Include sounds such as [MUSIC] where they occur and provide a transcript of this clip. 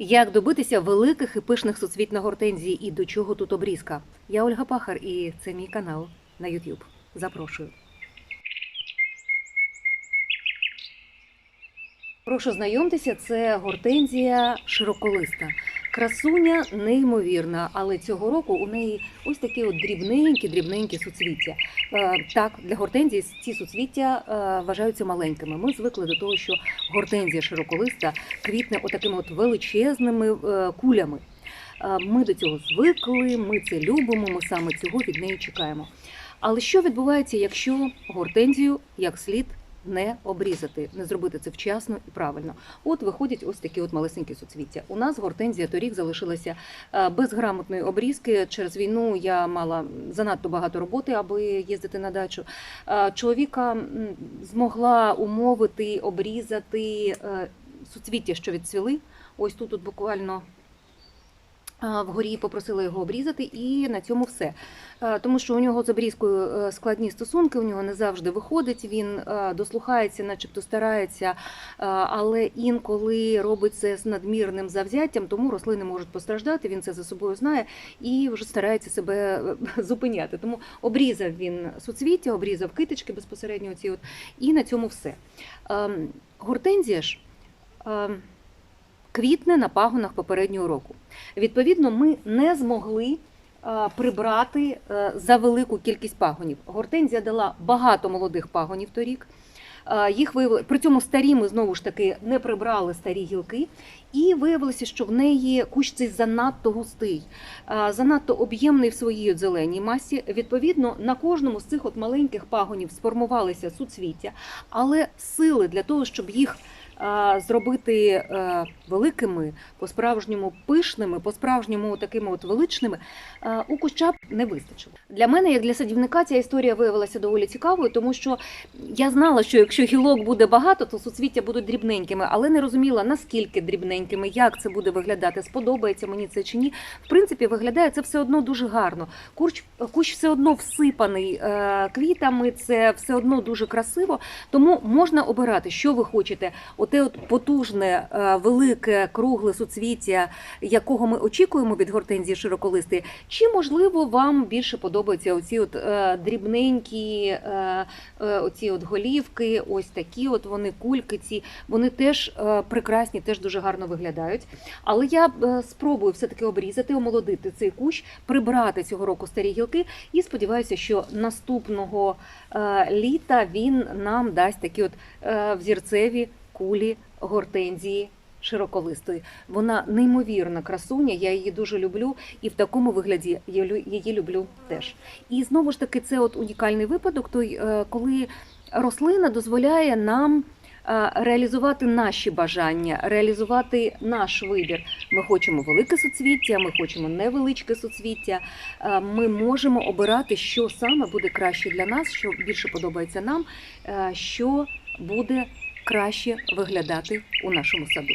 Як добитися великих і пишних суцвіт на гортензії і до чого тут обрізка? Я Ольга Пахар і це мій канал на YouTube. Запрошую. Прошу знайомтеся, це гортензія широколиста. Красуня неймовірна, але цього року у неї ось такі от дрібненькі, дрібненькі суцвіття. Е, так, для гортензії ці суцвіття е, вважаються маленькими. Ми звикли до того, що гортензія широколиста квітне отакими от величезними е, кулями. Ми до цього звикли, ми це любимо, ми саме цього від неї чекаємо. Але що відбувається, якщо гортензію як слід не обрізати, не зробити це вчасно і правильно? От виходять ось такі от малесенькі суцвіття. У нас гортензія торік залишилася е, без грамотної обрізки. Через війну я мала занадто багато роботи, аби їздити на дачу. Е, Чоловіка змогла умовити обрізати е, суцвіття, що відцвіли. Ось тут от буквально. А, Вгорі попросила його обрізати, і на цьому все. Е, Тому що у нього з обрізкою е, складні стосунки, у нього не завжди виходить. Він е, дослухається, начебто старається, е, але інколи робить це з надмірним завзяттям, тому рослини можуть постраждати. Він це за собою знає і вже старається себе е, [LAUGHS] зупиняти. Тому обрізав він суцвіття, обрізав китички безпосередньо. Ці от, і на цьому все. Ем, Гортензія ж. Квітне на пагонах попереднього року. Відповідно, ми не змогли е, прибрати е, за велику кількість пагонів. Гортензія дала багато молодих пагонів торік. Е, Їх виявили при цьому старі ми знову ж таки не прибрали старі гілки, і виявилося, що в неї кущ цей занадто густий, занадто об'ємний в своїй зеленій масі. Відповідно, на кожному з цих от маленьких пагонів сформувалися суцвіття, але сили для того, щоб їх зробити е, великими, по-справжньому пишними, по-справжньому такими от величними, у куща не вистачило. Для мене, як для садівника, ця історія виявилася доволі цікавою, тому що я знала, що якщо гілок буде багато, то суцвіття будуть дрібненькими, але не розуміла, наскільки дрібненькими, як це буде виглядати, сподобається мені це чи ні. В принципі, виглядає це все одно дуже гарно. Курч, кущ все одно всипаний е, квітами, це все одно дуже красиво. Тому можна обирати, що ви хочете. Оте от потужне, е, велике, кругле суцвіття, якого ми очікуємо від гортензії широколистої, чи можливо вам більше подобаються оці от е, дрібненькі, е, оці от голівки, ось такі от вони кульки. Ці вони теж прекрасні, теж дуже гарно виглядають. Але я спробую все таки обрізати, омолодити цей кущ, прибрати цього року старі гілки, і сподіваюся, що наступного літа він нам дасть такі от взірцеві кулі гортензії. Широколистої. Вона неймовірна красуня, я її дуже люблю, і в такому вигляді я її люблю теж. І знову ж таки, це от унікальний випадок, той, е, коли рослина дозволяє нам е, реалізувати наші бажання, реалізувати наш вибір. Ми хочемо велике суцвіття, ми хочемо невеличке суцвіття. Е, Ми можемо обирати, що саме буде краще для нас, що більше подобається нам, що буде краще виглядати у нашому саду.